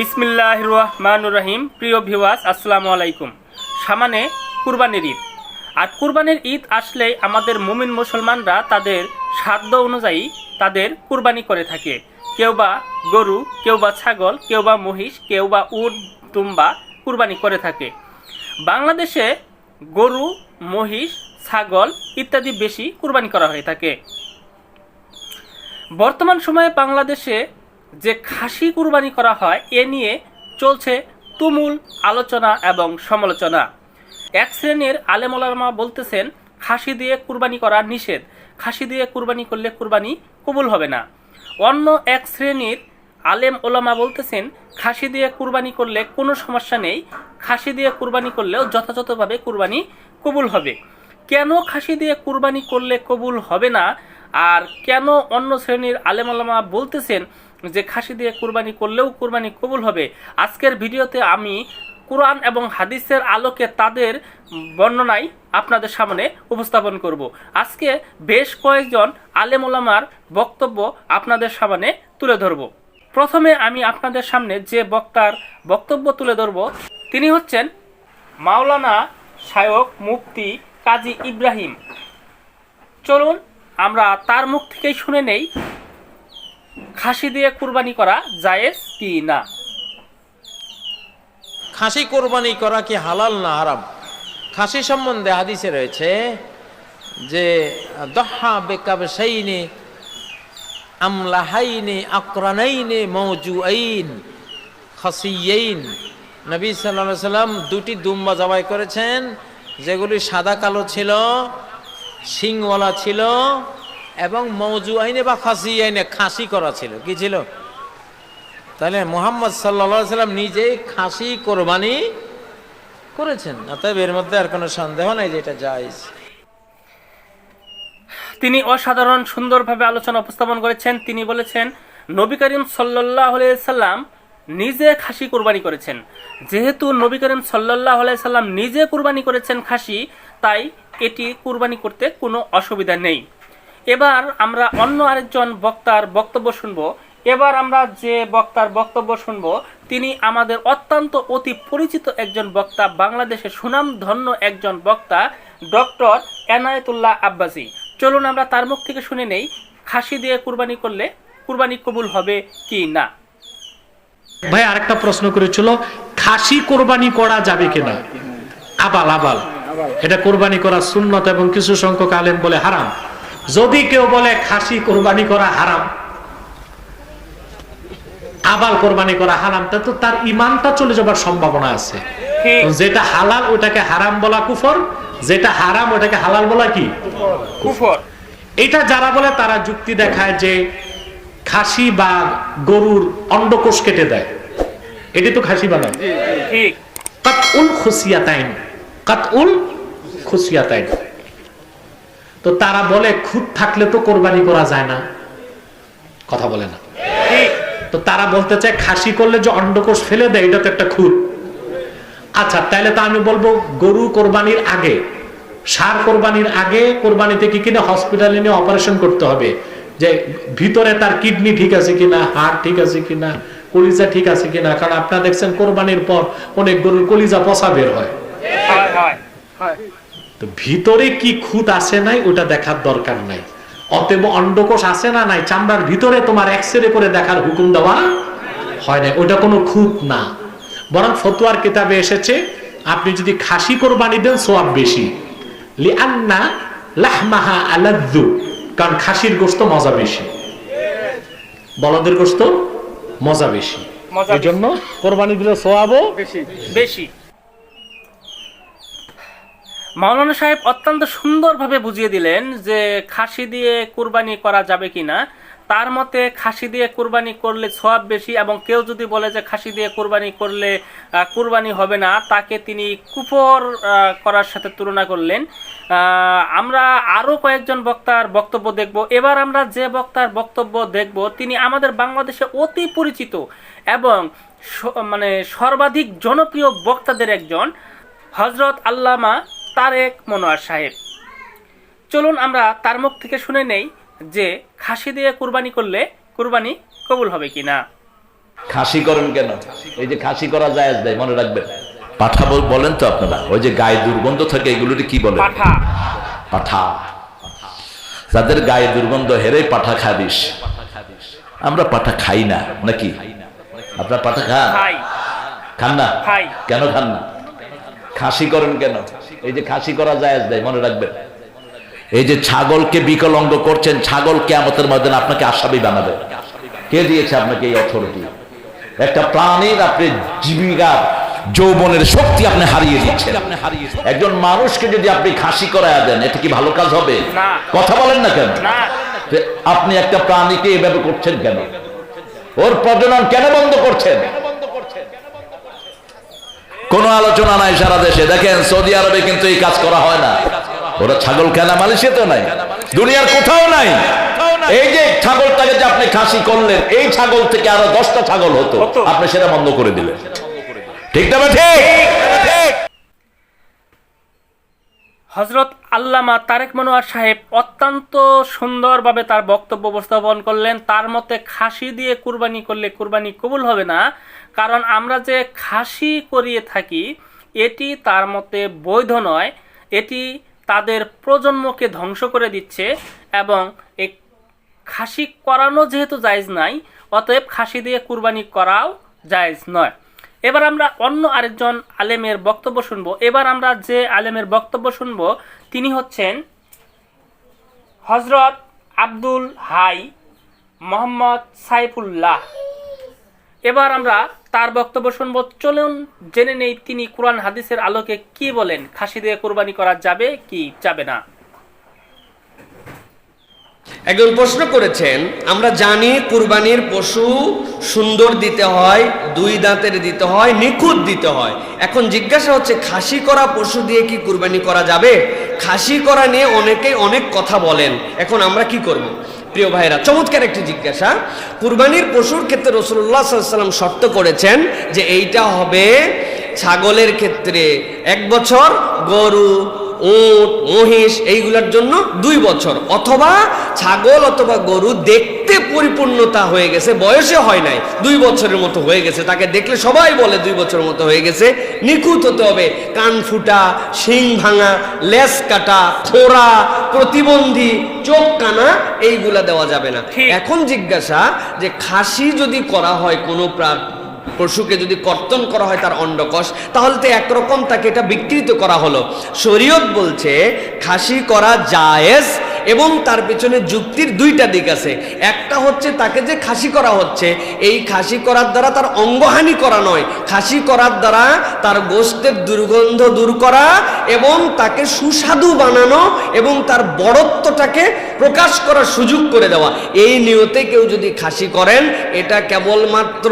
বিসমিল্লাহ রহমানুর রহিম প্রিয় ভিওয়াস আসসালামু আলাইকুম। সামানে কুরবানির ঈদ। আর কুরবানির ঈদ আসলেই আমাদের মুমিন মুসলমানরা তাদের সাধ্য অনুযায়ী তাদের কুরবানি করে থাকে। কেউ বা গরু, কেউ বা ছাগল, কেউ বা মহিষ, কেউ বা উট, দুম্বা কুরবানি করে থাকে। বাংলাদেশে গরু, মহিষ, ছাগল ইত্যাদি বেশি কুরবানি করা হয়ে থাকে। বর্তমান সময়ে বাংলাদেশে যে খাসি কুরবানি করা হয়, এ নিয়ে চলছে তুমুল আলোচনা এবং সমালোচনা। এক শ্রেণির আলেমলামা বলতেছেন, খাসি দিয়ে কুরবানি করা নিষেধ। খাসি দিয়ে কুরবানি করলে কুরবানি কবুল হবে না। অন্য এক শ্রেণির আলেম ওলামা বলতেছেন, খাসি দিয়ে কুরবানি করলে কোনো সমস্যা নেই। খাসি দিয়ে কুরবানি করলেও যথাযথভাবে কুরবানি কবুল হবে। কেন খাসি দিয়ে কুরবানি করলে কবুল হবে না? আর কেন অন্য শ্রেণির আলেমালামা বলতেছেন যে খাসি দিয়ে কুরবানি করলেও কুরবানি কবুল হবে। আজকের ভিডিওতে আমি কোরআন এবং হাদিসের আলোকে তাদের বর্ণনায় আপনাদের সামনে উপস্থাপন করব। আজকে বেশ কয়েকজন আলেমোলামার বক্তব্য আপনাদের সামনে তুলে ধরব। প্রথমে আমি আপনাদের সামনে যে বক্তার বক্তব্য তুলে ধরব, তিনি হচ্ছেন মাওলানা শায়ক মুফতি কাজী ইব্রাহিম। চলুন, আমরা তার মুখ থেকেই শুনে নেই। খাসি দিয়ে কুরবানি করা জায়েজ কি না? খাসি কোরবানি করা কি হালাল না হারাম? খাসি সম্বন্ধে হাদিসে রয়েছে যে, দহা বেকাব সাইনে আমলাহাইনে, আকরানাইনে মৌজু আইন খাসিয়াইন। নবী সাল্লাহ সাল্লাম দুটি দুম্বা জবাই করেছেন, যেগুলি সাদা কালো ছিল, শিংওয়ালা ছিল এবং মৌজু আইনে বা খাসি আইনে খাসি করা ছিল। কি ছিল? তাহলে মোহাম্মদ সাল্লা সাল্লাম নিজেই খাসি কোরবানি করেছেন। অতএব এর মধ্যে আর কোনো সন্দেহ নাই যে এটা জায়জ। তিনি অসাধারণ সুন্দরভাবে আলোচনা উপস্থাপন করেছেন। তিনি বলেছেন, নবী করিম সাল্লাহ সাল্লাম নিজে খাসি কুরবানি করেছেন। যেহেতু নবী করিম সাল্লাহ সাল্লাম নিজে কুরবানি করেছেন খাসি, তাই এটি কুরবানি করতে কোনো অসুবিধা নেই। এবার আমরা অন্য আরেকজন বক্তার বক্তব্য শুনব। এবার আমরা যে বক্তার বক্তব্য শুনব তিনি আমাদের অত্যন্ত অতি পরিচিত একজন বক্তা বাংলাদেশের সুনামধন্য একজন বক্তা ডক্টর এনায়েতুল্লাহ আব্বাসী। চলুন আমরা তার মুখ থেকে শুনে নেই খাসি দিয়ে কুরবানি করলে কুরবানি কবুল হবে কি না? ভাই আরেকটা প্রশ্ন করেছিল খাসি কোরবানি করা যাবে কিনা? আবাল। আবাল। এটা কোরবানি করা সুন্নত এবং কিছু সংখ্যক আলেম বলে হারাম। যদি কেউ বলে খাসি কোরবানি করা হারাম আবাল কোরবানি করা হারাম তা তো তার ইমানটা চলে যাবার সম্ভাবনা আছে। যেটা হালাল ওটাকে হারাম বলা কুফর যেটা হারাম ওটাকে হালাল বলা কি? কুফর। এটা যারা বলে তারা যুক্তি দেখায় যে খাসি বা গরুর অন্ডকোষ কেটে দেয়। এটি তো খাসি বানায়। ঠিক কাতউল খুসিয়াতাইন কাতউল খুসিয়াতাইন। তো তারা বলে খুদ থাকলে তো কোরবানি করা যায় না। কথা বলে না। তো তারা বলতে চায়, খাসি করলে যে অন্ডকোষ ফেলে দেয়, এটা তো একটা খুদ। আচ্ছা তাহলে তো আমি বলব, গরু কোরবানির আগে, সার কোরবানির আগে, কোরবানিতে কি কিনা হসপিটালে নিয়ে অপারেশন করতে হবে। যে ভিতরে তার কিডনি ঠিক আছে কিনা হার্ট ঠিক আছে কিনা, কলিজা ঠিক আছে কিনা, কারণ আপনারা দেখছেন কোরবানির পর অনেক গরুর কলিজা পচা বের হয়। তো ভিতরে কি খুঁত আছে নাই ওটা দেখার দরকার নাই। অতএব অন্ডকোষ আছে না নাই চামড়ার ভিতরে তোমার এক্সরে করে দেখার হুকুম দেওয়া হয় না ওটা কোনো খুঁত না। বরং ফতুয়ার কিতাবে এসেছে আপনি যদি খাসি কোরবানি দেন সোয়াব বেশি। লিআন্না লাহমাহা আলাদ্দু কারণ খাসির গোস্ত মজা বেশি। বলদের গোস্ত মজা বেশি। এই জন্য কোরবানি দিলে সোয়াবও বেশি। বেশি। মাওলানা সাহেব অত্যন্ত সুন্দরভাবে বুঝিয়ে দিলেন যে খাসি দিয়ে কুরবানি করা যাবে কিনা। তার মতে খাসি দিয়ে কুরবানি করলে সওয়াব বেশি এবং কেউ যদি বলে যে খাসি দিয়ে কুরবানি করলে কুরবানি হবে না, তাকে তিনি কুফর করার সাথে তুলনা করলেন। আমরা আরও কয়েকজন বক্তার বক্তব্য দেখব। এবার আমরা যে বক্তার বক্তব্য দেখব, তিনি আমাদের বাংলাদেশে অতি পরিচিত এবং মানে সর্বাধিক জনপ্রিয় বক্তাদের একজন হজরত আল্লামা তারেক মনোয়ার সাহেব। চলুন আমরা তার মুখ থেকে শুনে নেই যে খাসি দিয়ে কুরবানি করলে কুরবানি কবুল হবে কি না খাসি করেন কেন? এই যে খাসি করা যায় দেয় মনে রাখবেন। পাঠা বল- বলেন তো আপনারা ওই যে গায়ে দুর্গন্ধ থাকে এগুলোকে কি বলে পাঠা। পাঠা। যাদের গায়ে দুর্গন্ধ হেরে পাঠা খাবিস। আমরা পাঠা খাই না নাকি? আপনার পাঠা খান? খান না। কেন খান না? খাসি করেন কেন? এই যে খাসি করা যায় দেয় মনে রাখবেন। এই যে ছাগলকে বিকলঙ্গ করছেন ছাগল কেমতের মধ্যে আপনাকে আসামি বানাবে। কে দিয়েছে আপনাকে এই অথরিটি একটা প্রাণীর আপনি জীবিকা যৌবনের শক্তি আপনি হারিয়ে দিচ্ছেন। একজন মানুষকে যদি আপনি খাসি করায় দেন এটা কি ভালো কাজ হবে? কথা বলেন না কেন? আপনি একটা প্রাণীকে এভাবে করছেন কেন? ওর প্রজনন কেন বন্ধ করছেন? কোন আলোচনা নাই সারা দেশে। দেখেন, সৌদি আরবে কিন্তু এই কাজ করা হয় না। ওরা ছাগল কেনা, মালয়েশিয়াতেও নাই। দুনিয়ার কোথাও নাই। এই যে ছাগলটাকে যে আপনি খাসি করলেন, এই ছাগল থেকে আরও দশটা ছাগল হতো। হতো। আপনি সেটা বন্ধ করে দিলেন। ঠিক না ঠিক? হজরত আল্লামা তারেক মনোয়ার সাহেব অত্যন্ত সুন্দরভাবে তার বক্তব্য উপস্থাপন করলেন। তার মতে খাসি দিয়ে কুরবানি করলে কুরবানি কবুল হবে না। কারণ আমরা যে খাসি করিয়ে থাকি, এটি তার মতে বৈধ নয়। এটি তাদের প্রজন্মকে ধ্বংস করে দিচ্ছে এবং এই খাসি করানো যেহেতু জায়েজ নাই, অতএব খাসি দিয়ে কুরবানি করাও জায়েজ নয়। এবার আমরা অন্য আরেকজন আলেমের বক্তব্য শুনব। এবার আমরা যে আলেমের বক্তব্য শুনব তিনি হচ্ছেন হজরত আব্দুল হাই মোহাম্মদ সাইফুল্লাহ। এবার আমরা তার বক্তব্য শুনব। চলুন জেনে নেই তিনি কোরআন হাদিসের আলোকে কি বলেন? খাসি দিয়ে কোরবানি করা যাবে কি যাবে না? একজন প্রশ্ন করেছেন, আমরা জানি কুরবানির পশু সুন্দর দিতে হয়, দুই দাঁতের দিতে হয়, নিখুঁত দিতে হয়। এখন জিজ্ঞাসা হচ্ছে, খাসি করা পশু দিয়ে কি কুরবানি করা যাবে? খাসি করা নিয়ে অনেকেই অনেক কথা বলেন। এখন আমরা কি করব? প্রিয় ভাইরা চমৎকার একটি জিজ্ঞাসা। কুরবানির পশুর ক্ষেত্রে রসুল্লাহ সাল্লাম শর্ত করেছেন যে এইটা হবে ছাগলের ক্ষেত্রে এক বছর, গরু উট মহিষ এইগুলোর জন্য দুই বছর। অথবা ছাগল অথবা গরু দেখতে পরিপূর্ণতা হয়ে গেছে বয়সে হয় নাই দুই বছরের মতো হয়ে গেছে। তাকে দেখলে সবাই বলে দুই বছরের মতো হয়ে গেছে। নিখুঁত হতে হবে কান ফুটা শিং ভাঙা লেস কাটা খোরা প্রতিবন্ধী চোখ কানা এইগুলা দেওয়া যাবে না। এখন জিজ্ঞাসা যে খাসি যদি করা হয় কোনো প্রাণ পশুকে যদি কর্তন করা হয় তার অন্ডকোষ, তাহলে তো একরকম তাকে এটা বিকৃত করা হলো। শরীয়ত বলছে, খাসি করা জায়েজ এবং তার পেছনে যুক্তির দুইটা দিক আছে। একটা হচ্ছে তাকে যে খাসি করা হচ্ছে এই খাসি করার দ্বারা তার অঙ্গহানি করা নয়। খাসি করার দ্বারা তার গোষ্ঠের দুর্গন্ধ দূর করা এবং তাকে সুস্বাদু বানানো এবং তার বড়ত্বটাকে প্রকাশ করার সুযোগ করে দেওয়া। এই নিয়তে কেউ যদি খাসি করেন এটা কেবলমাত্র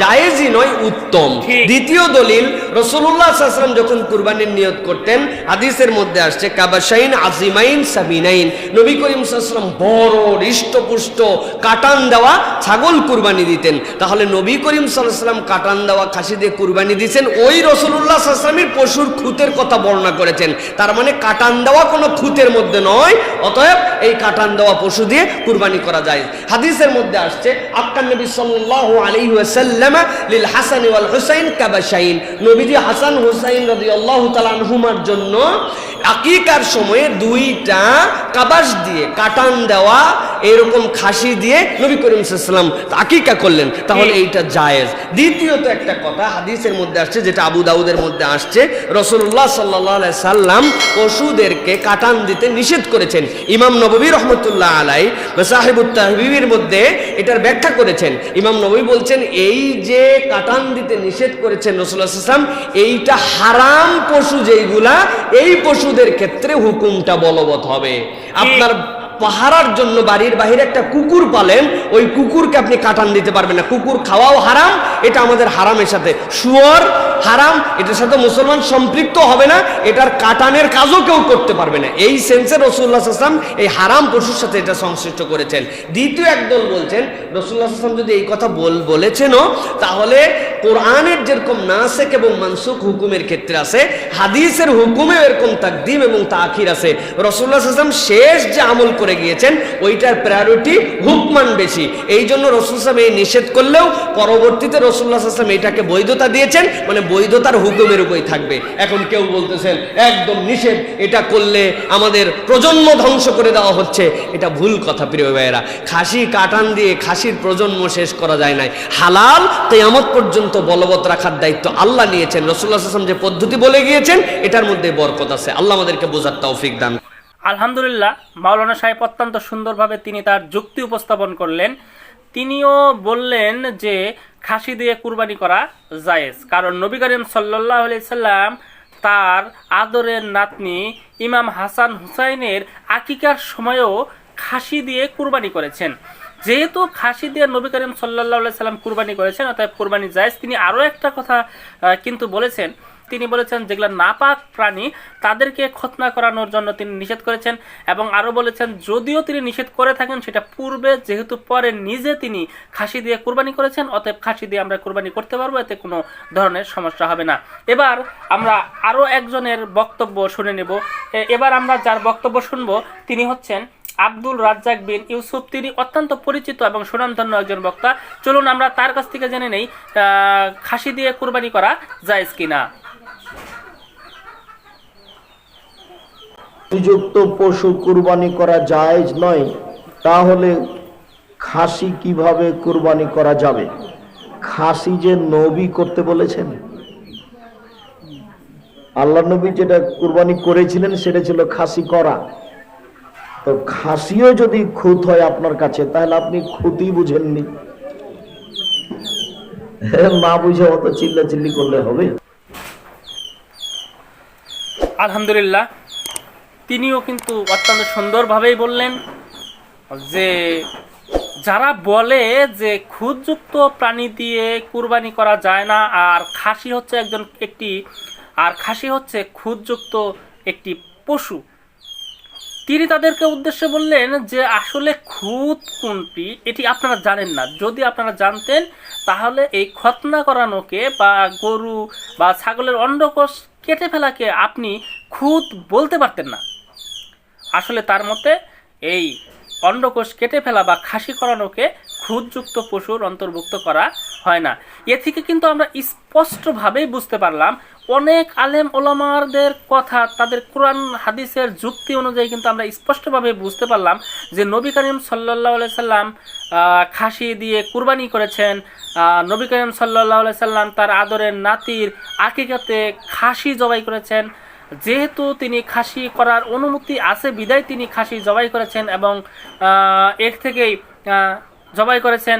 জায়েজই নয় উত্তম। দ্বিতীয় দলিল রসুল্লাহ যখন কুরবানির নিয়ত করতেন হাদিসের মধ্যে আসছে কাবাসাইন আজিমাইন সাবিনাইন। নবী করিম সাল্লাম বড় হৃষ্টপুষ্ট কাটান দেওয়া ছাগল কুরবানি দিতেন। তাহলে নবী করিম সাল্লাম কাটান দেওয়া খাসি দিয়ে কুরবানি দিয়েছেন ওই রসুল্লাহ সাল্লামের পশুর খুঁতের কথা বর্ণনা করেছেন। তার মানে কাটান দেওয়া কোনো খুঁতের মধ্যে নয়, অতএব এই কাটান দেওয়া পশু দিয়ে কুরবানি করা যায়। হাদিসের মধ্যে আসছে, আক্কান নবী সাল্লাল্লাহু আলাইহি ওয়াসাল্লাম লিল হাসান ওয়াল হুসাইন কাবাশাইন। নবীজি হাসান হুসাইন রাদিয়াল্লাহু তাআলা আনহুমার জন্য আকিকার সময়ে দুইটা কাবাস দিয়ে কাটান দেওয়া এরকম খাসি দিয়ে নবী করিম সাল্লাম আকিকা করলেন তাহলে এইটা জায়েজ। দ্বিতীয়ত একটা কথা হাদিসের মধ্যে আসছে যেটা আবু দাউদের মধ্যে আসছে রসুল্লাহ সাল্লাহ সাল্লাম পশুদেরকে কাটান দিতে নিষেধ করেছেন। ইমাম নবী রহমতুল্লাহ আলাই সাহেবুত তাহবিবের মধ্যে এটার ব্যাখ্যা করেছেন। ইমাম নবী বলছেন এই যে কাটান দিতে নিষেধ করেছেন রসুল্লাহ সাল্লাম এইটা হারাম পশু যেইগুলা এই পশুদের ক্ষেত্রে হুকুমটা বলবৎ হবে। আপনার পাহারার জন্য বাড়ির বাহিরে একটা কুকুর পালেন, ওই কুকুরকে আপনি কাটান দিতে পারবেন না। কুকুর খাওয়াও হারাম, এটা আমাদের হারামের সাথে। শুয়োর হারাম, এটার সাথে মুসলমান সম্পৃক্ত হবে না, এটার কাটানের কাজও কেউ করতে পারবে না। এই সেন্সে রসুল্লাহ আসলাম এই হারাম পশুর সাথে এটা সংশ্লিষ্ট করেছেন। দ্বিতীয় একদল বলছেন রসুল্লাহ আসলাম যদি এই কথা বল, বলেছেনও, তাহলে কোরআনের যেরকম নাসেক এবং মানসুক হুকুমের ক্ষেত্রে আছে, হাদিসের হুকুমে এরকম তাকদিম এবং তাখির আছে। রসুল্লাহ আসলাম শেষ যে আমল করে গিয়েছেন, ওইটার প্রায়োরিটি হুকমান বেশি। এই জন্য রসুল সাহেব এই নিষেধ করলেও পরবর্তীতে রসুল্লাহ এটাকে বৈধতা দিয়েছেন মানে বৈধতার হুকুমের উপরই থাকবে। এখন কেউ বলতেছেন, একদম নিষেধ, এটা করলে আমাদের প্রজন্ম ধ্বংস করে দেওয়া হচ্ছে। এটা ভুল কথা, প্রিয় ভাইয়েরা। খাসি কাটান দিয়ে খাসির প্রজন্ম শেষ করা যায় নাই। হালাল কেয়ামত পর্যন্ত বলবৎ রাখার দায়িত্ব আল্লাহ নিয়েছেন। রসুল্লাহ আসলাম যে পদ্ধতি বলে গিয়েছেন, এটার মধ্যে বরকত আছে। আল্লাহ আমাদেরকে বোঝার তৌফিক দান আলহামদুলিল্লাহ, মাওলানা সাহেব অত্যন্ত সুন্দরভাবে তিনি তার যুক্তি উপস্থাপন করলেন। তিনিও বললেন যে খাসি দিয়ে কুরবানি করা জায়েজ। কারণ নবী করিম সাল্লাহ সাল্লাম তার আদরের নাতনি ইমাম হাসান হুসাইনের আকিকার সময়েও খাসি দিয়ে কুরবানি করেছেন। যেহেতু খাসি দিয়ে নবী করিম সাল্লাহ সাল্লাম কুরবানি করেছেন, অতএব কুরবানি জায়েজ। তিনি আরও একটা কথা কিন্তু বলেছেন তিনি বলেছেন, যেগুলো নাপাক প্রাণী, তাদেরকে খতনা করানোর জন্য তিনি নিষেধ করেছেন এবং আরও বলেছেন, যদিও তিনি নিষেধ করে থাকেন, সেটা পূর্বে যেহেতু পরে নিজে তিনি খাসি দিয়ে কুরবানি করেছেন, অতএব খাসি দিয়ে আমরা কুরবানি করতে পারব, এতে কোনো ধরনের সমস্যা হবে না। এবার আমরা আরও একজনের বক্তব্য শুনে নেব। এবার আমরা যার বক্তব্য শুনব, তিনি হচ্ছেন আব্দুল রাজ্জাক বিন ইউসুফ। তিনি অত্যন্ত পরিচিত এবং সুনামধন্য একজন বক্তা। চলুন আমরা তার কাছ থেকে জেনে নেই খাসি দিয়ে কুরবানি করা জায়েজ কিনা। নিযুক্ত পশু কুরবানি করা জায়েজ নয়, তাহলে খাসি কীভাবে কুরবানি করা যাবে? খাসি যে নবী করতে বলেছেন। আল্লাহ নবী যেটা কুরবানি করেছিলেন, সেটা ছিল খাসি করা। তো খাসিও যদি খুঁত হয় আপনার কাছে, তাহলে আপনি খুঁতই বুঝেননি। না বুঝে অত চিল্লা চিল্লি করলে হবে? আলহামদুলিল্লাহ তিনিও কিন্তু অত্যন্ত সুন্দরভাবেই বললেন যে, যারা বলে যে খুদযুক্ত প্রাণী দিয়ে কুরবানি করা যায় না, আর খাসি হচ্ছে একজন একটি, আর খাসি হচ্ছে খুদযুক্ত একটি পশু, তিনি তাদেরকে উদ্দেশ্যে বললেন যে আসলে খুদ কোনটি, এটি আপনারা জানেন না। যদি আপনারা জানতেন, তাহলে এই খতনা করানোকে বা গরু বা ছাগলের অন্ডকোষ কেটে ফেলাকে আপনি খুদ বলতে পারতেন না। আসলে তার মতে এই অন্ডকোষ কেটে ফেলা বা খাসি করানোকে ক্ষুদযুক্ত পশুর অন্তর্ভুক্ত করা হয় না। এ থেকে কিন্তু আমরা স্পষ্টভাবেই বুঝতে পারলাম, অনেক আলেম ওলামারদের কথা, তাদের কোরআন, হাদিসের যুক্তি অনুযায়ী কিন্তু আমরা স্পষ্টভাবে বুঝতে পারলাম যে নবী করিম সাল্লাহ সাল্লাম খাসি দিয়ে কুরবানি করেছেন। নবী করিম সাল্লাহ সাল্লাম তার আদরের নাতির আকিকাতে খাসি জবাই করেছেন। যেহেতু তিনি খাসি করার অনুমতি আছে, বিদায় তিনি খাসি জবাই করেছেন এবং এর থেকেই জবাই করেছেন।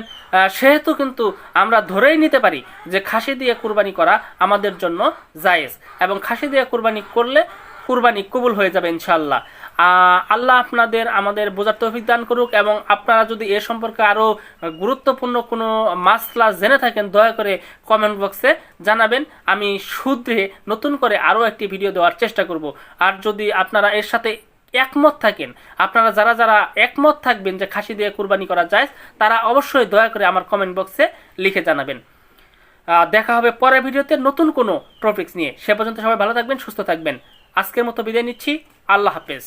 সেহেতু কিন্তু আমরা ধরেই নিতে পারি যে খাসি দিয়ে কুরবানি করা আমাদের জন্য জায়েজ এবং খাসি দিয়ে কুরবানি করলে কুরবানি কবুল হয়ে যাবে ইনশাল্লাহ আল্লাহ আপনাদের, আমাদের বোঝার তৌফিক দান করুক এবং আপনারা যদি এ সম্পর্কে আরও গুরুত্বপূর্ণ কোনো মাসলা জেনে থাকেন, দয়া করে কমেন্ট বক্সে জানাবেন। আমি শুধরে নতুন করে আরও একটি ভিডিও দেওয়ার চেষ্টা করব। আর যদি আপনারা এর সাথে একমত থাকেন, আপনারা যারা যারা একমত থাকবেন যে খাসি দিয়ে কুরবানি করা যায়, তারা অবশ্যই দয়া করে আমার কমেন্ট বক্সে লিখে জানাবেন। দেখা হবে পরের ভিডিওতে নতুন কোনো টপিক্স নিয়ে। সে পর্যন্ত সবাই ভালো থাকবেন, সুস্থ থাকবেন। আজকের মতো বিদায় নিচ্ছি। আল্লাহ হাফেজ।